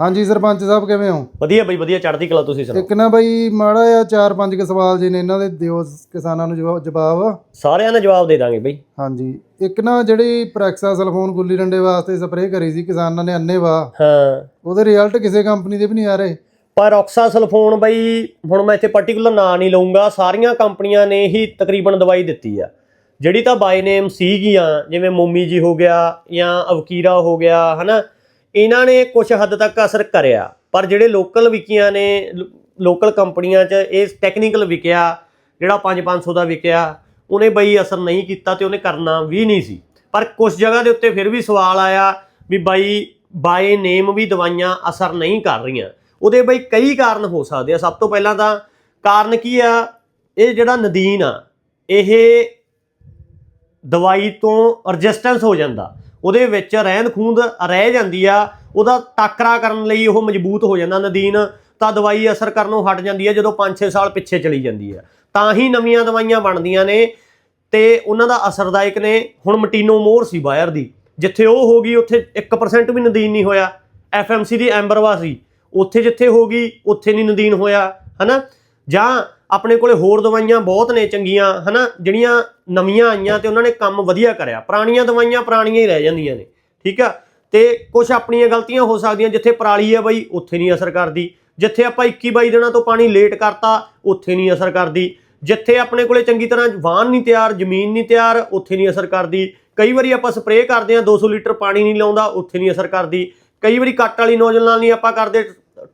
ਹਾਂਜੀ ਸਰਪੰਚ ਸਾਹਿਬ ਕਿਵੇਂ ਹੋ? ਵਧੀਆ ਬਈ ਵਧੀਆ। ਚੜ੍ਹਦੀ ਕਲਾ ਤੁਸੀਂ ਸੁਣਾਓ। ਇੱਕ ਨਾ ਬਈ ਮਾੜਾ ਜਿਹਾ ਚਾਰ ਪੰਜ ਕੁ ਸਵਾਲ ਜੀ ਨੇ ਇਹਨਾਂ ਦੇ ਦਿਓ ਕਿਸਾਨਾਂ ਨੂੰ ਜਵਾ- ਜਵਾਬ। ਸਾਰਿਆਂ ਦਾ ਜਵਾਬ ਦੇ ਦਾਂਗੇ ਬਈ। ਹਾਂਜੀ। ਇੱਕ ਨਾ ਜਿਹੜੀ ਪ੍ਰੈਕਸਾ ਸਲਫੋਨ ਗੁੱਲੀ ਡੰਡੇ ਵਾਸਤੇ ਸਪਰੇਅ ਕਰੀ ਸੀ ਕਿਸਾਨਾਂ ਨੇ ਅੰਨੇਵਾ ਹਾਂ। ਉਹਦੇ ਰਿਜ਼ਲਟ ਕਿਸੇ ਕੰਪਨੀ ਦੇ ਵੀ ਨਹੀਂ ਆ ਰਹੇ। ਪਰ ਆਕਸਾਸਲਫੋਨ ਬਈ ਹੁਣ ਮੈਂ ਇੱਥੇ ਪਾਰਟਿਕੂਲਰ ਨਾਂ ਨਹੀਂ ਲਊਂਗਾ ਸਾਰੀਆਂ ਕੰਪਨੀਆਂ ਨੇ ਹੀ ਤਕਰੀਬਨ ਦਵਾਈ ਦਿੱਤੀ ਆ। ਜਿਹੜੀ ਤਾਂ ਬਾਈ ਨੇਮ ਸੀਗੀਆਂ ਜਿਵੇਂ ਮੋਮੀ ਜੀ ਹੋ ਗਿਆ ਜਾਂ ਅਵਕੀਰਾ ਹੋ ਗਿਆ ਹਨਾ? ਇਹਨਾਂ ਨੇ ਕੁਝ ਹੱਦ ਤੱਕ ਅਸਰ ਕਰਿਆ। ਪਰ ਜਿਹੜੇ ਲੋਕਲ ਵਿਕੀਆਂ ਨੇ ਲੋਕਲ ਕੰਪਨੀਆਂ 'ਚ ਇਹ ਟੈਕਨੀਕਲ ਵਿਕਿਆ, ਜਿਹੜਾ 5-500 ਦਾ ਵਿਕਿਆ, ਉਹਨੇ ਬਈ ਅਸਰ ਨਹੀਂ ਕੀਤਾ ਤੇ ਉਹਨੇ ਕਰਨਾ ਵੀ ਨਹੀਂ ਸੀ। ਪਰ ਕੁਝ ਜਗ੍ਹਾ ਦੇ ਉੱਤੇ ਫਿਰ ਵੀ ਸਵਾਲ ਆਇਆ ਵੀ ਬਾਈ ਬਾਏ ਨੇਮ ਵੀ ਦਵਾਈਆਂ ਅਸਰ ਨਹੀਂ ਕਰ ਰਹੀਆਂ। ਉਹਦੇ ਬਈ ਕਈ ਕਾਰਨ ਹੋ ਸਕਦੇ ਆ। ਸਭ ਤੋਂ ਪਹਿਲਾਂ ਤਾਂ ਕਾਰਨ ਕੀ ਆ? ਇਹ ਜਿਹੜਾ ਨਦੀਨ ਆ, ਇਹ ਦਵਾਈ ਤੋਂ ਰੈਜ਼ਿਸਟੈਂਸ ਹੋ ਜਾਂਦਾ। ਉਹਦੇ ਵਿੱਚ ਰਹਿੰਦ ਖੂੰਦ ਰਹਿ ਜਾਂਦੀ ਆ, ਉਹਦਾ ਟਾਕਰਾ ਕਰਨ ਲਈ ਉਹ ਮਜ਼ਬੂਤ ਹੋ ਜਾਂਦਾ ਨਦੀਨ, ਤਾਂ ਦਵਾਈ ਅਸਰ ਕਰਨੋਂ ਹਟ ਜਾਂਦੀ ਹੈ ਜਦੋਂ 5-6 ਸਾਲ ਪਿੱਛੇ ਚਲੀ ਜਾਂਦੀ ਹੈ ਤਾਂ ਹੀ ਨਵੀਆਂ ਦਵਾਈਆਂ ਬਣਦੀਆਂ ਨੇ ਤੇ ਉਹਨਾਂ ਦਾ ਅਸਰਦਾਇਕ ਨੇ। ਹੁਣ ਮਟੀਨੋ ਮੋਰ ਸੀ ਬਾਇਰ ਦੀ, ਜਿੱਥੇ ਉਹ ਹੋ ਗਈ, ਉੱਥੇ 1% ਵੀ ਨਦੀਨ ਨਹੀਂ ਹੋਇਆ। ਐਫਐਮਸੀ ਦੀ ਐਂਬਰਵਾ ਸੀ, ਉੱਥੇ ਜਿੱਥੇ ਹੋ ਗਈ, ਉੱਥੇ ਨਹੀਂ ਨਦੀਨ ਹੋਇਆ, ਹਨਾ? ਜਾਂ ਆਪਣੇ ਕੋਲੇ ਹੋਰ ਦਵਾਈਆਂ ਬਹੁਤ ਨੇ ਚੰਗੀਆਂ, ਹਨਾ? ਜਿਹੜੀਆਂ ਨਵੀਆਂ ਆਈਆਂ ਤੇ ਉਹਨਾਂ ਨੇ ਕੰਮ ਵਧੀਆ ਕਰਿਆ। ਪੁਰਾਣੀਆਂ ਦਵਾਈਆਂ ਪੁਰਾਣੀਆਂ ਹੀ ਰਹਿ ਜਾਂਦੀਆਂ ਨੇ, ਠੀਕ ਆ? ਤੇ ਕੁਝ ਆਪਣੀਆਂ ਗਲਤੀਆਂ ਹੋ ਸਕਦੀਆਂ, ਜਿੱਥੇ ਪਰਾਲੀ ਆ ਬਈ, ਉੱਥੇ ਨਹੀਂ ਅਸਰ ਕਰਦੀ। ਜਿੱਥੇ ਆਪਾਂ 21 22 ਦਿਨਾਂ ਤੋਂ ਪਾਣੀ ਲੇਟ ਕਰਤਾ, ਉੱਥੇ ਨਹੀਂ ਅਸਰ ਕਰਦੀ। ਜਿੱਥੇ ਆਪਣੇ ਕੋਲੇ ਚੰਗੀ ਤਰ੍ਹਾਂ ਵਾਹਨ ਨਹੀਂ ਤਿਆਰ, ਜ਼ਮੀਨ ਨਹੀਂ ਤਿਆਰ, ਉੱਥੇ ਨਹੀਂ ਅਸਰ ਕਰਦੀ। ਕਈ ਵਾਰੀ ਆਪਾਂ ਸਪਰੇਅ ਕਰਦੇ ਆ 200 ਲੀਟਰ ਪਾਣੀ ਨਹੀਂ ਲਾਉਂਦਾ, ਉੱਥੇ ਨਹੀਂ ਅਸਰ ਕਰਦੀ। ਕਈ ਵਾਰੀ ਕੱਟ ਵਾਲੀ ਨੋਜ਼ਲ ਨਾਲ ਨਹੀਂ ਆਪਾਂ ਕਰਦੇ,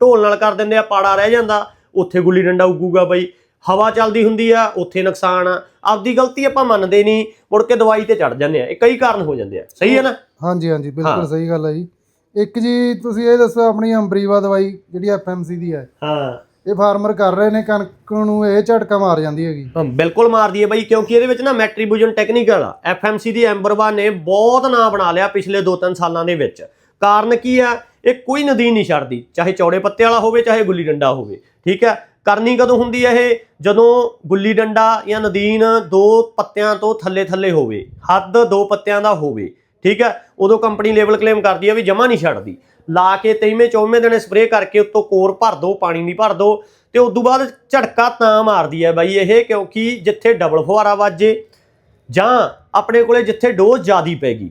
ਢੋਲ ਨਾਲ ਕਰ ਦਿੰਦੇ ਆ, ਪਾੜਾ ਰਹਿ ਜਾਂਦਾ, ਉੱਥੇ ਗੁੱਲੀ ਡੰਡਾ ਉੱਗੂਗਾ ਬਈ। ਹਵਾ ਚੱਲਦੀ ਹੁੰਦੀ ਆ ਉੱਥੇ ਨੁਕਸਾਨ ਆ। ਆਪਦੀ ਗਲਤੀ ਆਪਾਂ ਮੰਨਦੇ ਨਹੀਂ ਮੁੜ ਕੇ ਦਵਾਈ ਤੇ ਚੜ ਜਾਂਦੇ ਆ। ਇਹ ਕਈ ਕਾਰਨ ਹੋ ਜਾਂਦੇ ਆ। ਸਹੀ ਹੈ ਨਾ? ਹਾਂਜੀ ਹਾਂਜੀ। ਬਿਲਕੁਲ ਸਹੀ ਗੱਲ ਹੈ ਜੀ। ਇੱਕ ਜੀ ਤੁਸੀਂ ਇਹ ਦੱਸੋ ਆਪਣੀ ਅੰਬਰੀਵਾ ਦਵਾਈ ਜਿਹੜੀ ਐਫਐਮਸੀ ਦੀ ਹੈ ਹਾਂ। ਇਹ ਫਾਰਮਰ ਕਰ ਰਹੇ ਨੇ ਕਣਕ ਨੂੰ ਇਹ ਝਟਕਾ ਮਾਰ ਜਾਂਦੀ ਹੈਗੀ। ਹਾਂ ਬਿਲਕੁਲ ਮਾਰਦੀ ਹੈ ਬਾਈ ਕਿਉਂਕਿ ਇਹਦੇ ਵਿੱਚ ਨਾ ਮੈਟਰੀਬਿਊਜਨ ਟੈਕਨੀਕਲ ਆ। ਐਫਐਮਸੀ ਦੀ ਐਂਬਰਵਾ ਨੇ ਬਹੁਤ ਨਾਂ ਬਣਾ ਲਿਆ ਪਿਛਲੇ 2-3 ਸਾਲਾਂ ਦੇ ਵਿੱਚ। ਕਾਰਨ ਕੀ ਆ? ਇਹ ਕੋਈ ਨਦੀਨ ਨਹੀਂ ਛੱਡਦੀ ਚਾਹੇ ਚੌੜੇ ਪੱਤੇ ਵਾਲਾ ਹੋਵੇ ਚਾਹੇ ਗੁੱਲੀ ਡੰਡਾ ਹੋਵੇ। ਠੀਕ ਹੈ ਕਰਨੀ ਕਦੋਂ ਹੁੰਦੀ ਹੈ ਇਹ? ਜਦੋਂ ਗੁੱਲੀ ਡੰਡਾ ਜਾਂ ਨਦੀਨ ਦੋ ਪੱਤਿਆਂ ਤੋਂ ਥੱਲੇ ਥੱਲੇ ਹੋਵੇ, ਹੱਦ ਦੋ ਪੱਤਿਆਂ ਦਾ ਹੋਵੇ, ਠੀਕ ਹੈ ਉਦੋਂ ਕੰਪਨੀ ਲੇਬਲ ਕਲੇਮ ਕਰਦੀ ਹੈ ਵੀ ਜਮਾ ਨਹੀਂ ਛੱਡਦੀ। ਲਾ ਕੇ 23ਵੇਂ 24ਵੇਂ ਦਿਨ ਸਪਰੇਅ ਕਰਕੇ ਉੱਤੋਂ ਕੋਰ ਭਰ ਦੋ, ਪਾਣੀ ਨਹੀਂ ਭਰ ਦੋ, ਤੇ ਉਸ ਤੋਂ ਬਾਅਦ ਝਟਕਾ ਤਾਂ ਮਾਰਦੀ ਹੈ ਬਾਈ ਇਹ, ਕਿਉਂਕਿ ਜਿੱਥੇ ਡਬਲ ਫੁਹਾਰਾ ਵੱਜੇ ਜਾਂ ਆਪਣੇ ਕੋਲੇ ਜਿੱਥੇ ਡੋਜ਼ ਜ਼ਿਆਦੀ ਪੈਗੀ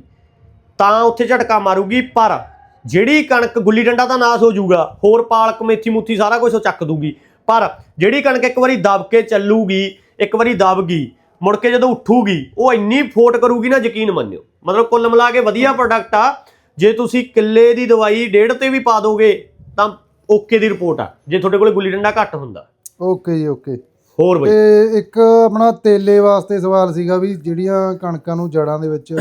ਤਾਂ ਉੱਥੇ ਝਟਕਾ ਮਾਰੂਗੀ, ਪਰ ਜਿਹੜੀ ਕਣਕ ਗੁੱਲੀ ਡੰਡਾ ਦਾ ਨਾਸ ਹੋ ਜਾਊਗਾ, ਹੋਰ ਪਾਲਕ ਮੇਥੀ ਮੁੱਥੀ ਸਾਰਾ ਕੁਝ ਉਹ ਚੱਕ ਦੂਗੀ। ਪਰ ਜਿਹੜੀ ਕਣਕ ਇੱਕ ਵਾਰੀ ਦਬ ਕੇ ਚੱਲੂਗੀ ਇੱਕ ਵਾਰੀ ਦਬ ਗਈ ਮੁੜ ਕੇ ਜਦੋਂ ਉੱਠੂਗੀ ਉਹ ਇੰਨੀ ਫੋਟ ਕਰੂਗੀ ਨਾ ਯਕੀਨ ਮੰਨਿਓ। ਮਤਲਬ ਕੁੱਲ ਮਿਲਾ ਕੇ ਵਧੀਆ ਪ੍ਰੋਡਕਟ ਆ। ਜੇ ਤੁਸੀਂ ਕਿੱਲੇ ਦੀ ਦਵਾਈ ਡੇਢ ਤੇ ਵੀ ਪਾ ਦੋਗੇ ਤਾਂ ਓਕੇ ਦੀ ਰਿਪੋਰਟ ਆ। ਜੇ ਤੁਹਾਡੇ ਕੋਲੇ ਗੁੱਲੀ ਡੰਡਾ ਘੱਟ ਹੁੰਦਾ। ਓਕੇ ਜੀ ਓਕੇ। ਹੋਰ ਬਈ। ਤੇ ਇੱਕ ਆਪਣਾ ਤੇਲੇ ਵਾਸਤੇ ਸਵਾਲ ਸੀਗਾ ਵੀ ਜਿਹੜੀਆਂ ਕਣਕਾਂ ਨੂੰ ਜੜਾਂ ਦੇ ਵਿੱਚ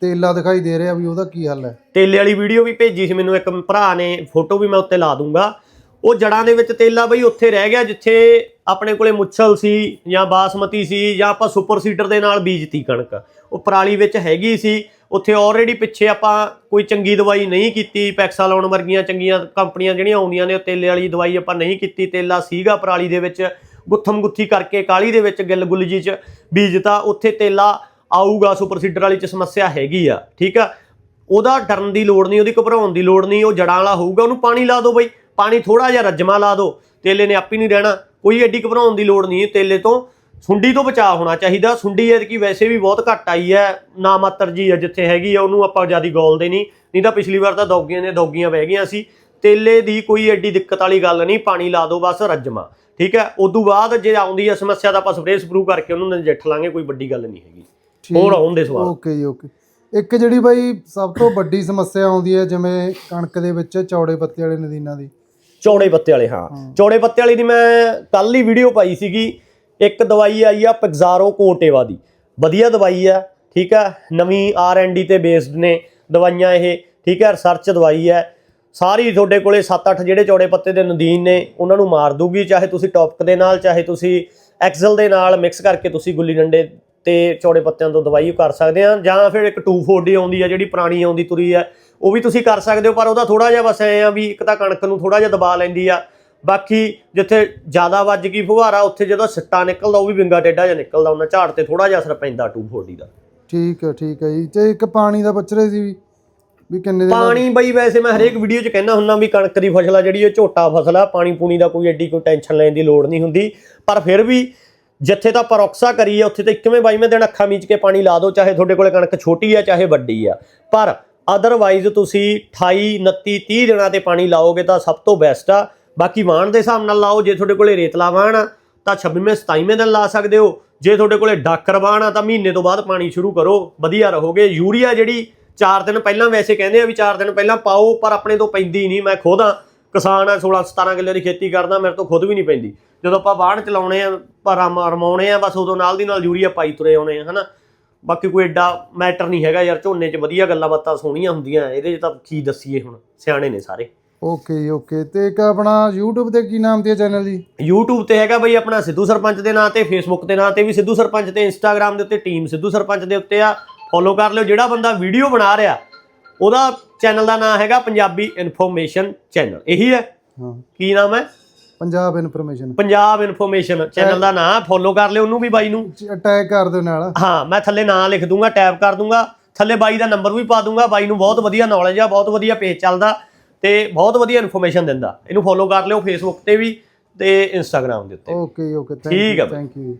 ਤੇਲਾ ਦਿਖਾਈ ਦੇ ਰਿਹਾ ਵੀ ਉਹਦਾ ਕੀ ਹੱਲ ਹੈ? ਤੇਲੇ ਵਾਲੀ ਵੀਡੀਓ ਵੀ ਭੇਜੀ ਸੀ ਮੈਨੂੰ ਇੱਕ ਭਰਾ ਨੇ ਫੋਟੋ ਵੀ ਮੈਂ ਉੱਤੇ ਲਾ ਦੂੰਗਾ। ਉਹ ਜੜਾਂ ਦੇ ਵਿੱਚ ਤੇਲਾ ਬਈ ਉੱਥੇ ਰਹਿ ਗਿਆ ਜਿੱਥੇ ਆਪਣੇ ਕੋਲੇ ਮੁੱਛਲ ਸੀ ਜਾਂ ਬਾਸਮਤੀ ਸੀ ਜਾਂ ਆਪਾਂ ਸੁਪਰ ਸੀਡਰ ਦੇ ਨਾਲ ਬੀਜਤੀ ਕਣਕ। ਉਹ ਪਰਾਲੀ ਵਿੱਚ ਹੈਗੀ ਸੀ। ਉੱਥੇ ਆਲਰੇਡੀ ਪਿੱਛੇ ਆਪਾਂ ਕੋਈ ਚੰਗੀ ਦਵਾਈ ਨਹੀਂ ਕੀਤੀ। ਪੈਕਸਾ ਲਾਉਣ ਵਰਗੀਆਂ ਚੰਗੀਆਂ ਕੰਪਨੀਆਂ ਜਿਹੜੀਆਂ ਆਉਂਦੀਆਂ ਨੇ, ਉਹ ਤੇਲੇ ਵਾਲੀ ਦਵਾਈ ਆਪਾਂ ਨਹੀਂ ਕੀਤੀ। ਤੇਲਾ ਸੀਗਾ ਪਰਾਲੀ ਦੇ ਵਿੱਚ। ਗੁੱਥਮ ਗੁੱਥੀ ਕਰਕੇ ਕਾਲੀ ਦੇ ਵਿੱਚ ਗਿੱਲ ਗੁੱਲ ਜੀ ਚ ਬੀਜਤਾ। ਉੱਥੇ ਤੇਲਾ ਆਊਗਾ, ਸੁਪਰ ਸੀਡਰ ਵਾਲੀ ਚ ਸਮੱਸਿਆ ਹੈਗੀ ਆ। ਠੀਕ ਆ? ਉਹਦਾ ਡਰਨ ਦੀ ਲੋੜ ਨਹੀਂ, ਉਹਦੀ ਘਬਰਾਉਣ ਦੀ ਲੋੜ ਨਹੀਂ। ਉਹ ਜੜਾਂ ਵਾਲਾ ਹੋਊਗਾ, ਉਹਨੂੰ ਪਾਣੀ ਲਾ ਦਿਓ ਬਈ। ਪਾਣੀ ਥੋੜਾ ਜਿਹਾ ਰੱਜਮਾ ਲਾ ਦਿਓ ਤੇਲੇ ਨੇ ਆਪੇ ਨਹੀਂ ਰਹਿਣਾ ਕੋਈ ਐਡੀ ਘਬਰਾਉਣ ਦੀ ਲੋੜ ਨਹੀਂ ਤੇਲੇ ਤੋਂ ਸੁੰਡੀ ਤੋਂ ਬਚਾਅ ਹੋਣਾ ਚਾਹੀਦਾ ਸੁੰਡੀ ਐਤਕੀ ਵੈਸੇ ਵੀ ਬਹੁਤ ਘੱਟ ਆਈ ਹੈ ਨਾ ਮਾਤਰ ਜੀ ਆ ਜਿੱਥੇ ਹੈਗੀ ਆ ਉਹਨੂੰ ਆਪਾਂ ਜਿਆਦੀ ਗੋਲਦੇ ਨਹੀਂ ਨਹੀਂ ਤਾਂ ਪਿਛਲੀ ਵਾਰ ਤਾਂ ਦੌਗੀਆਂ ਨੇ ਦੌਗੀਆਂ ਬਹਿ ਗਈਆਂ ਸੀ ਤੇਲੇ ਦੀ ਕੋਈ ਐਡੀ ਦਿੱਕਤ ਵਾਲੀ ਗੱਲ ਨਹੀਂ ਪਾਣੀ ਲਾ ਦਿਓ ਬਸ ਰੱਜਮਾ ਠੀਕ ਹੈ ਉਦੋਂ ਬਾਅਦ ਜੇ ਆਉਂਦੀ ਹੈ ਸਮੱਸਿਆ ਤਾਂ ਆਪਾਂ ਸਪਰੇਅ ਸਪਰੂ ਕਰਕੇ ਉਹਨੂੰ ਨਜਿੱਠ ਲਾਂਗੇ ਕੋਈ ਵੱਡੀ ਗੱਲ ਨਹੀਂ ਹੈਗੀ ਹੋਰ ਆਉਣ ਦੇ ਸਵਾਲ। ਓਕੇ ਜੀ ਓਕੇ ਇੱਕ ਜਿਹੜੀ ਬਾਈ ਸਭ ਤੋਂ ਵੱਡੀ ਸਮੱਸਿਆ ਆਉਂਦੀ ਹੈ ਜਿਵੇਂ ਕਣਕ ਦੇ ਵਿੱਚ ਚੌੜੇ ਪੱਤੇ ਵਾਲੇ ਨਦੀਨਾਂ ਦੀ ਚੌੜੇ ਪੱਤੇ ਵਾਲੇ ਹਾਂ। ਚੌੜੇ ਪੱਤੇ ਵਾਲੀ ਦੀ ਮੈਂ ਕੱਲ ਹੀ ਵੀਡੀਓ ਪਾਈ ਸੀਗੀ। ਇੱਕ ਦਵਾਈ ਆਈ ਆ ਪਿਗਜ਼ਾਰੋ ਕੋਟੇਵਾ ਦੀ। ਵਧੀਆ ਦਵਾਈ ਆ ਠੀਕ ਆ? ਨਵੀਂ ਆਰ ਐਨ ਡੀ ਤੇ ਬੇਸਡ ਨੇ ਦਵਾਈਆਂ ਇਹ ਠੀਕ ਹੈ ਰਿਸਰਚ ਦਵਾਈ ਹੈ ਸਾਰੀ ਤੁਹਾਡੇ ਕੋਲੇ 7-8 ਜਿਹੜੇ ਚੌੜੇ ਪੱਤੇ ਦੇ ਨਦੀਨ ਨੇ ਉਹਨਾਂ ਨੂੰ ਮਾਰ ਦੂਗੀ ਚਾਹੇ ਤੁਸੀਂ ਟੌਪਕ ਦੇ ਨਾਲ ਚਾਹੇ ਤੁਸੀਂ ਐਕਸਲ ਦੇ ਨਾਲ ਮਿਕਸ ਕਰਕੇ ਤੁਸੀਂ ਗੁੱਲੀ ਡੰਡੇ ਤੇ ਚੌੜੇ ਪੱਤਿਆਂ ਤੋਂ ਦਵਾਈ ਕਰ ਸਕਦੇ ਆ। ਜਾਂ ਫਿਰ ਇੱਕ 240 ਆਉਂਦੀ ਆ ਜਿਹੜੀ ਪੁਰਾਣੀ ਆਉਂਦੀ ਤੁਰੀ ਆ। ਉਹ ਵੀ ਤੁਸੀਂ ਕਰ ਸਕਦੇ ਹੋ ਪਰ ਉਹਦਾ ਥੋੜਾ ਜਿਹਾ ਬਸ ਐ ਆ ਵੀ ਇੱਕ ਤਾਂ ਕਣਕ ਨੂੰ ਥੋੜਾ ਜਿਹਾ ਦਬਾ ਲੈਂਦੀ ਆ। ਬਾਕੀ ਜਿੱਥੇ ਜ਼ਿਆਦਾ ਵੱਜ ਗਈ ਫੁਹਾਰਾ ਉੱਥੇ ਜਦੋਂ ਸਿੱਟਾ ਨਿਕਲਦਾ ਉਹ ਵੀ ਵਿੰਗਾ ਟੇਡਾ ਜਿਹਾ ਨਿਕਲਦਾ ਉਹਨਾਂ ਝਾੜ ਤੇ ਥੋੜਾ ਜਿਹਾ ਅਸਰ ਪੈਂਦਾ 240 ਦਾ। ਠੀਕ ਹੈ ਠੀਕ ਹੈ ਜੀ। ਤੇ ਇੱਕ ਪਾਣੀ ਦਾ ਪੁੱਛ ਰਹੇ ਸੀ ਵੀ ਵੀ ਕਿੰਨੇ ਦਿਨ ਪਾਣੀ ਬਈ ਵੈਸੇ ਮੈਂ ਹਰੇਕ ਵੀਡੀਓ 'ਚ ਕਹਿੰਦਾ ਹੁੰਦਾ ਵੀ ਕਣਕ ਦੀ ਫਸਲ ਆ ਜਿਹੜੀ ਇਹ ਝੋਟਾ ਫਸਲ ਆ ਪਾਣੀ ਪੂਣੀ ਦਾ ਕੋਈ ਐਡੀ ਕੋਈ ਟੈਨਸ਼ਨ ਲੈਣ ਦੀ ਲੋੜ ਨਹੀਂ ਹੁੰਦੀ। ਪਰ ਫਿਰ ਵੀ ਜਿੱਥੇ ਤਾਂ ਪਰੋਕਸਾ ਕਰੀਏ ਉੱਥੇ ਤਾਂ ਇੱਕਵੇਂ ਬਾਈਵੇਂ ਦਿਨ ਅੱਖਾਂ ਮੀਚ ਕੇ ਪਾਣੀ ਲਾ ਦਿਓ ਚਾਹੇ ਤੁਹਾਡੇ ਕੋਲੇ ਕਣਕ ਛੋਟੀ ਆ ਚਾਹੇ ਵੱਡੀ ਆ। ਪਰ ਅਦਰਵਾਈਜ਼ ਤੁਸੀਂ 28 29 30 ਦਿਨਾਂ ਤੇ ਪਾਣੀ ਲਾਓਗੇ ਤਾਂ ਸਭ ਤੋਂ ਬੈਸਟ ਆ। ਬਾਕੀ ਵਾਣ ਦੇ ਹਿਸਾਬ ਨਾਲ ਲਾਓ, ਜੇ ਤੁਹਾਡੇ ਕੋਲੇ ਰੇਤਲਾ ਵਾਣ ਆ, ਤਾਂ 26ਵੇਂ 27ਵੇਂ ਦਿਨ ਲਾ ਸਕਦੇ ਹੋ। ਜੇ ਤੁਹਾਡੇ ਕੋਲੇ ਡਾਕਰ ਵਾਣ ਆ, ਤਾਂ ਮਹੀਨੇ ਤੋਂ ਬਾਅਦ ਪਾਣੀ ਸ਼ੁਰੂ ਕਰੋ। ਵਧੀਆ ਰਹੋਗੇ। ਯੂਰੀਆ ਜਿਹੜੀ 4 ਦਿਨ ਪਹਿਲਾਂ ਵੈਸੇ ਕਹਿੰਦੇ ਆ ਵੀ 4 ਦਿਨ ਪਹਿਲਾਂ ਪਾਓ, ਪਰ ਆਪਣੇ ਤੋਂ ਪੈਂਦੀ ਨਹੀਂ। ਮੈਂ ਖੁਦ ਆ, ਕਿਸਾਨ ਆ 16 17 ਕਿੱਲੇ ਦੀ ਖੇਤੀ ਕਰਦਾ, ਮੇਰੇ ਤੋਂ ਖੁਦ ਵੀ ਨਹੀਂ ਪੈਂਦੀ। ਜਦੋਂ ਆਪਾਂ ਬਾਣ ਚਲਾਉਣੇ ਆ ਪਰ ਰਮ- ਰਮਾਉਣੇ ਆ, ਬਸ ਉਦੋਂ ਨਾਲ ਦੀ ਨਾਲ ਯੂਰੀਆ ਪਾਈ ਤੁਰੇ ਆਉਣੇ ਆ, ਹਨਾ? ਬਾਕੀ ਕੋਈ ਐਡਾ ਮੈਟਰ ਨਹੀਂ ਹੈਗਾ ਯਾਰ ਝੋਨੇ 'ਚ ਵਧੀਆ ਗੱਲਾਂ ਬਾਤਾਂ ਸੋਹਣੀਆਂ ਹੁੰਦੀਆਂ ਇਹਦੇ 'ਚ ਤਾਂ ਕੀ ਦੱਸੀਏ ਹੁਣ ਸਿਆਣੇ ਨੇ ਸਾਰੇ। Okay okay. ਤੇ ਇੱਕ ਆਪਣਾ YouTube ਤੇ ਕੀ ਨਾਮ ਤੇ ਚੈਨਲ ਜੀ? YouTube ਤੇ ਹੈਗਾ ਬਈ ਆਪਣਾ ਸਿੱਧੂ ਸਰਪੰਚ ਦੇ ਨਾਂ ਤੇ Facebook ਦੇ ਨਾਂ ਤੇ ਵੀ ਸਿੱਧੂ ਸਰਪੰਚ ਤੇ Instagram ਦੇ ਉੱਤੇ ਟੀਮ ਸਿੱਧੂ ਸਰਪੰਚ ਦੇ ਉੱਤੇ ਆ। ਫੋਲੋ ਕਰ ਲਿਓ ਜਿਹੜਾ ਬੰਦਾ ਵੀਡੀਓ ਬਣਾ ਰਿਹਾ ਉਹਦਾ ਚੈਨਲ ਦਾ ਨਾਮ ਹੈਗਾ ਪੰਜਾਬੀ ਇਨਫੋਰਮੇਸ਼ਨ ਚੈਨਲ ਇਹੀ ਹੈ। ਹਾਂ। ਕੀ ਨਾਮ ਹੈ? Punjab information Punjab information channel ਦਾ ਨਾਮ ਫੋਲੋ ਕਰ ਲਿਓ ਉਹਨੂੰ ਵੀ ਬਾਈ ਨੂੰ। ਅਟੈਕ ਕਰ ਦਿਓ ਨਾਲ। ਹਾਂ ਮੈਂ ਥੱਲੇ ਨਾਂ ਲਿਖ ਦੂੰਗਾ ਟੈਪ ਕਰ ਦੂੰਗਾ ਥੱਲੇ ਬਾਈ ਦਾ ਨੰਬਰ ਵੀ ਪਾ ਦੂੰਗਾ ਬਾਈ ਨੂੰ ਬਹੁਤ ਵਧੀਆ ਨੌਲੇਜ ਆ ਬਹੁਤ ਵਧੀਆ ਪੇਜ ਚੱਲਦਾ ਤੇ ਬਹੁਤ ਵਧੀਆ ਇਨਫੋਰਮੇਸ਼ਨ ਦਿੰਦਾ। ਇਹਨੂੰ ਫੋਲੋ ਕਰ ਲਿਓ ਫੇਸਬੁੱਕ ਤੇ ਵੀ ਤੇ ਇੰਸਟਾਗ੍ਰam ਦੇ ਉੱਤੇ। ਓਕੇ ਓਕੇ ਠੀਕ ਆ ਬਾਈ। Thank you